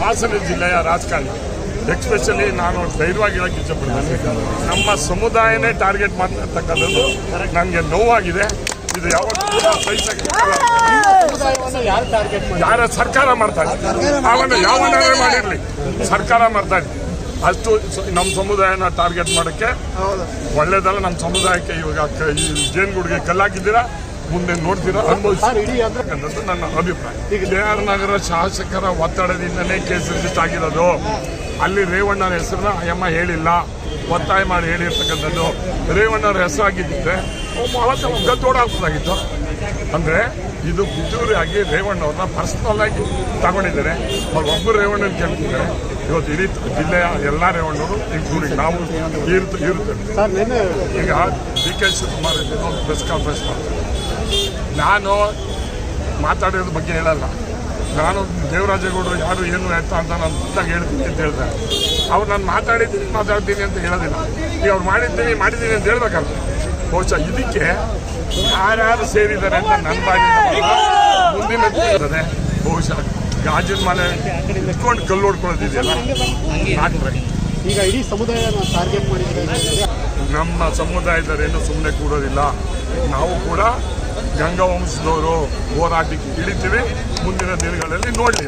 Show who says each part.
Speaker 1: ಹಾಸನ ಜಿಲ್ಲೆಯ ರಾಜಕಾರಣ. ಎಕ್ಸ್ಪೆಷಲಿ ನಾನು ಧೈರ್ಯವಾಗಿ ಹೇಳಕ್ಕೆ ಇಷ್ಟಪಡ್ತೇನೆ ನಮ್ಮ ಸಮುದಾಯನೇ ಟಾರ್ಗೆಟ್ ಮಾಡ್ತಕ್ಕಂಥದ್ದು ನನಗೆ ನೋವಾಗಿದೆ. ಇದು ಯಾವತ್ತೂ
Speaker 2: ಯಾರು
Speaker 1: ಸರ್ಕಾರ ಮಾಡ್ತಾರೆ ಅವನ್ನ ಯಾವನೇ ಮಾಡಿರಲಿ? ಸರ್ಕಾರ ಮಾಡ್ತಾರೆ ಅಷ್ಟು ನಮ್ಮ ಸಮುದಾಯನ ಟಾರ್ಗೆಟ್ ಮಾಡೋಕ್ಕೆ ಒಳ್ಳೇದಲ್ಲ ನಮ್ಮ ಸಮುದಾಯಕ್ಕೆ ಇವಾಗ ಜೇನುಗೂಡಿಗೆ ಕಲ್ಲಾಕಿದ್ದೀರಾ? ಮುಂದೆ ನೋಡ್ತೀರಾ? ಅನ್ನೋದು ನನ್ನ ಅಭಿಪ್ರಾಯ ಈಗ ಜೆ ಆರ್ ನಗರ ಶಾಸಕರ ಒತ್ತಡದಿಂದನೇ ಕೇಸ್ ರಿಜಿಸ್ಟರ್ ಆಗಿರೋದು. ಅಲ್ಲಿ ರೇವಣ್ಣನ ಹೆಸರನ್ನ ಅಯ್ಯಮ್ಮ ಹೇಳಿಲ್ಲ. ಒತ್ತಾಯ ಮಾಡಿ ಹೇಳಿರ್ತಕ್ಕಂಥದ್ದು. ರೇವಣ್ಣರ ಹೆಸರು ಆಗಿದ್ದಿದ್ರೆ ಅವತ್ತು ಗದ್ದೋಡಾಗ್ಬೋದಾಗಿತ್ತು ಅಂದರೆ ಇದು ಪಿತೂರಿಯಾಗಿ ರೇವಣ್ಣವ್ರನ್ನ ಪರ್ಸನಲ್ ಆಗಿ ತಗೊಂಡಿದ್ದಾರೆ. ಅವ್ರು ಒಬ್ಬರು ರೇವಣ್ಣನ ಕೇಳ್ತಿದ್ದಾರೆ. ಇವತ್ತು ಇಡೀ ಜಿಲ್ಲೆಯ ಎಲ್ಲ ರೇವಣ್ಣರು ಇನ್ಕ್ಲೂಡಿಂಗ್ ನಾವು ಇರುತ್ತೆ ಇರುತ್ತೇವೆ. ಈಗ D K Shivakumar press conference ಮಾಡ್ತಾರೆ. ನಾನು ಮಾತಾಡೋದ್ರ ಬಗ್ಗೆ ಹೇಳಲ್ಲ. ನಾನು ದೇವರಾಜೇಗೌಡರು ಯಾರು ಏನು ಅಂತ ಅಂತ ನಾನು ಮುಂದಾಗ ಹೇಳ್ತೀನಿ ಅಂತ ಹೇಳ್ತಾರೆ ಅವ್ರು ನಾನು ಮಾತಾಡಿದ್ದೀನಿ ಮಾತಾಡ್ತೀನಿ ಅಂತ ಹೇಳೋದಿಲ್ಲ. ಈಗ ಅವ್ರು ಮಾಡಿದ್ದೀನಿ ಮಾಡಿದ್ದೀನಿ ಅಂತ ಹೇಳ್ಬೇಕಲ್ಲ. ಬಹುಶಃ ಇದಕ್ಕೆ ಯಾರ್ಯಾರು ಸೇರಿದ್ದಾರೆ ಅಂತ ನನ್ನ ಬಾಯಿ ಮುಂದಿನ ಇರ್ತದೆ ಬಹುಶಃ ಗಾಜಿನ ಮನೆ ಇಟ್ಕೊಂಡು ಕಲ್ಲು ಹೊಡ್ಕೊಳ್ಳೋದಿದೆಯಲ್ಲ? ಹಾಕ್ತಾರೆ
Speaker 2: ಈಗ ಇಡೀ ಸಮುದಾಯ ಟಾರ್ಗೆಟ್
Speaker 1: ನಮ್ಮ ಸಮುದಾಯದವರೇನು ಸುಮ್ಮನೆ ಕೂಡೋದಿಲ್ಲ. ನಾವು ಕೂಡ ಗಂಗಾ ವಂಶದವರು ಹೋರಾಟಕ್ಕೆ ಇಳಿತೀವಿ. ಮುಂದಿನ ದಿನಗಳಲ್ಲಿ ನೋಡಲಿ.